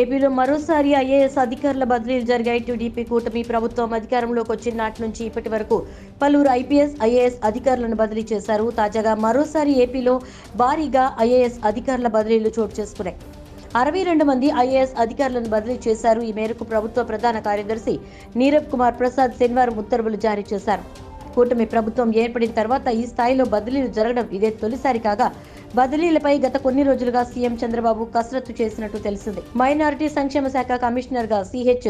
ఏపీలో మరోసారి ఐఏఎస్ అధికారుల బదిలీలు జరిగాయి. టీడీపీ కూటమి ప్రభుత్వం అధికారంలోకి వచ్చిన నాటి నుంచి ఇప్పటి వరకు పలువురు ఐపీఎస్ ఐఏఎస్ అధికారులను బదిలీ చేశారు. తాజాగా మరోసారి ఏపీలో భారీగా ఐఏఎస్ అధికారుల బదిలీలు చోటు చేసుకున్నాయి. అరవై రెండు మంది ఐఏఎస్ అధికారులను బదిలీ చేశారు. ఈ మేరకు ప్రభుత్వ ప్రధాన కార్యదర్శి నీరబ్ కుమార్ ప్రసాద్ శనివారం ఉత్తర్వులు జారీ చేశారు. కూటమి ప్రభుత్వం ఏర్పడిన తర్వాత ఈ స్థాయిలో బదిలీలు జరగడం ఇదే తొలిసారి కాగా బదిలీలపై గత కొన్ని రోజులుగా సీఎం చంద్రబాబు కసరత్తు చేసినట్టు తెలిసింది. మైనారిటీ సంక్షేమ శాఖ కమిషనర్గా సిహెచ్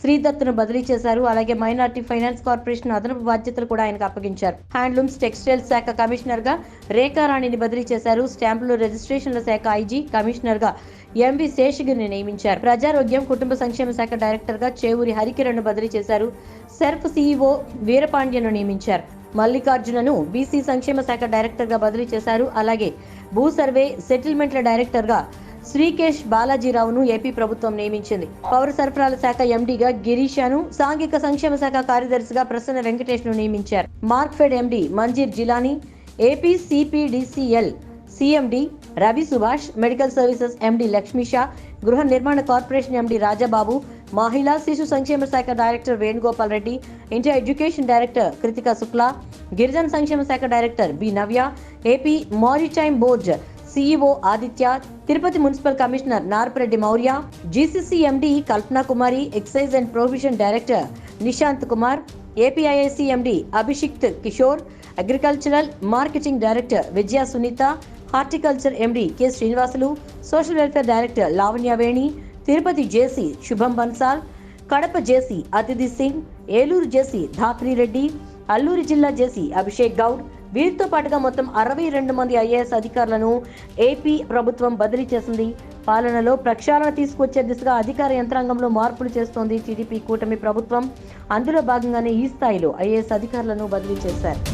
శ్రీదత్తును బదిలీ చేశారు. అలాగే మైనారిటీ ఫైనాన్స్ కార్పొరేషన్ అదనపు బాధ్యతలు కూడా ఆయనకు అప్పగించారు. హ్యాండ్లూమ్స్ టెక్స్టైల్స్ శాఖ కమిషనర్గా రేఖారాణిని బదిలీ చేశారు. స్టాంపులు రిజిస్ట్రేషన్ల శాఖ ఐజీ కమిషనర్గా ఎంవి శేషగిరిని నియమించారు. ప్రజారోగ్యం కుటుంబ సంక్షేమ శాఖ డైరెక్టర్గా చేవూరి హరికిరణ్ బదిలీ చేశారు. సెర్ఫ్ సీఈఓ వీరపాండ్యను నియమించారు. మల్లికార్జునను బీసీ సంక్షేమ శాఖ డైరెక్టర్గా బదిలీ చేశారు. అలాగే భూ సర్వే సెటిల్మెంట్ల డైరెక్టర్గా శ్రీకేష్ బాలాజీరావును ఏపీ ప్రభుత్వం నియమించింది. పౌర సరఫరాల శాఖ ఎండీగా గిరీషాను సాంఘిక సంక్షేమ శాఖ కార్యదర్శిగా ప్రసన్న వెంకటేష్ను నియమించారు. Markfed MD Manjeer Jilani AP CPDCL CMD Ravi Subhash medical services MD Lakshmisha గృహ నిర్మాణ కార్పొరేషన్ ఎండి రాజాబాబు మహిళా శిశు సంక్షేమ శాఖ director Venugopal Reddy India education director Krithika Shukla గిరిజన సంక్షేమ శాఖ director B Navya AP maritime board CEO Aditya Tirupati municipal commissioner Narpareddy Mourya GCC MD Kalpana Kumari excise and provision director Nishant Kumar APIIC MD Abhishikt Kishore agricultural marketing director Vijaya Sunitha horticulture MD K Srinivasulu social welfare director Lavanya Veni Tirupati JC Shubham Bansal Kadapa JC Atithi Singh Eluru JC Dhatri Reddy Alluri జిల్లా JC Abhishek Goud. వీరితో పాటుగా మొత్తం అరవై రెండు మంది IAS అధికారులను AP ప్రభుత్వం బదిలీ చేసింది. పాలనలో ప్రక్షాళన తీసుకొచ్చే దిశగా అధికార యంత్రాంగంలో మార్పులు చేస్తోంది టీడీపీ కూటమి ప్రభుత్వం. అందులో భాగంగానే ఈ స్థాయిలో ఐఏఎస్ అధికారులను బదిలీ చేశారు.